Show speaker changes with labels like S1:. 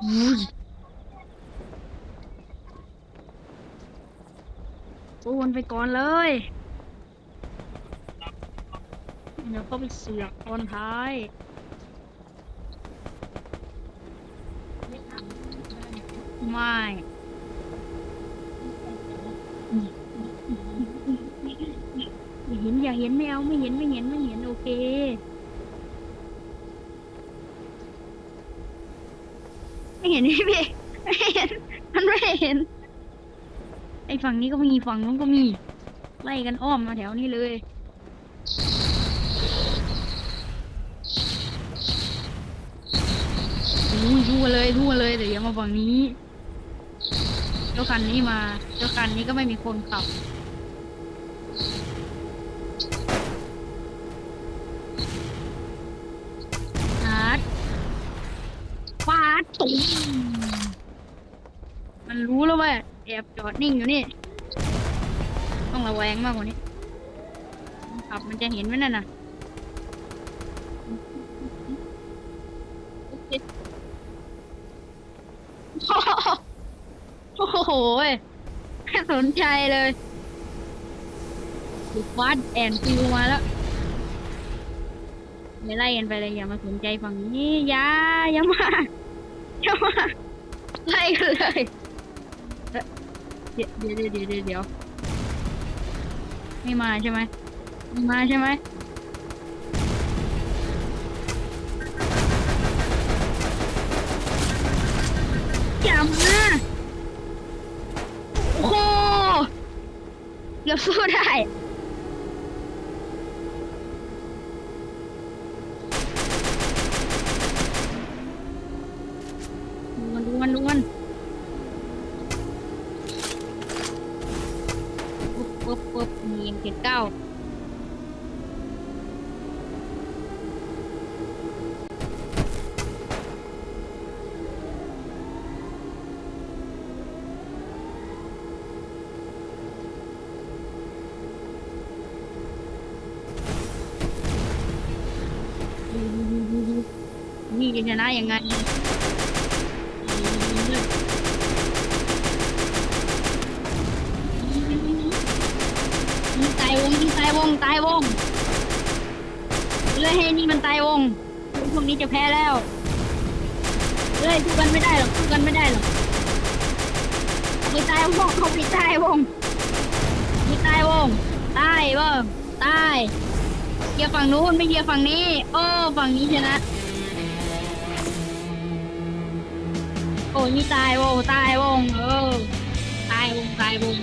S1: อุ้ยสู้มันไปก่อนเลยเดี๋ยวก็ไปเสือกตอนท้าย ไม่อย่าเห็นอย่าเห็นไม่เอาไม่เห็นไม่เห็นไม่เห็นโอเค ไม่เห็นพี่พี่ไม่เห็น มันไม่เห็น ไอ้ฝั่งนี้ก็มีฝั่งนู้นก็มี ไล่กันอ้อมมาแถวนี้เลยอู้ยดูมาเลยดูมาเลยเดี๋ยวอย่ามาฝั่งนี้เจ้าคันนี้มาเจ้าคันนี้ก็ไม่มีคนขับฮาร์ด ฟาดตุ้มมันรู้แล้วว่าแอบจอดนิ่งอยู่นี่ ต้องระแวงมากกว่านี้ขับมันจะเห็นไหมนั่นน่ะโอ้โหไม่สนใจเลยฟาดแอนฟิวมาแล้ว อย่าไล่กันไปเลยอย่ามาสนใจฝั่งนี้อย่าอย่ามาอย่ามาไล่กันเลยเดี๋ยวเดี๋ยวเดี๋ยวเดี๋ยวเดี๋ยวไม่มาใช่ไหมไม่มาใช่ไหมอย่ามาโอ้โหเกือบสู้ได้ ดูมันดวนปุ๊บปุ๊บปุ๊บมีเจ็ดเก้านี่จะชนะยังไง ยิงตายวงยิงตายวงตายวงเลยให้นี่มันตายวงพวกนี้จะแพ้แล้วเลยสู้กันไม่ได้หรอกสู้กันไม่ได้หรอกเอาไปตายวงเขาไปตายวงมีตายวงตายเบ้งตายเหยียบฝั่งนู้นไม่เหยียบฝั่งนี้ โอ้ฝั่งนี้ชนะโอ้นี่ตายวงตายวงเออตายวงตายวง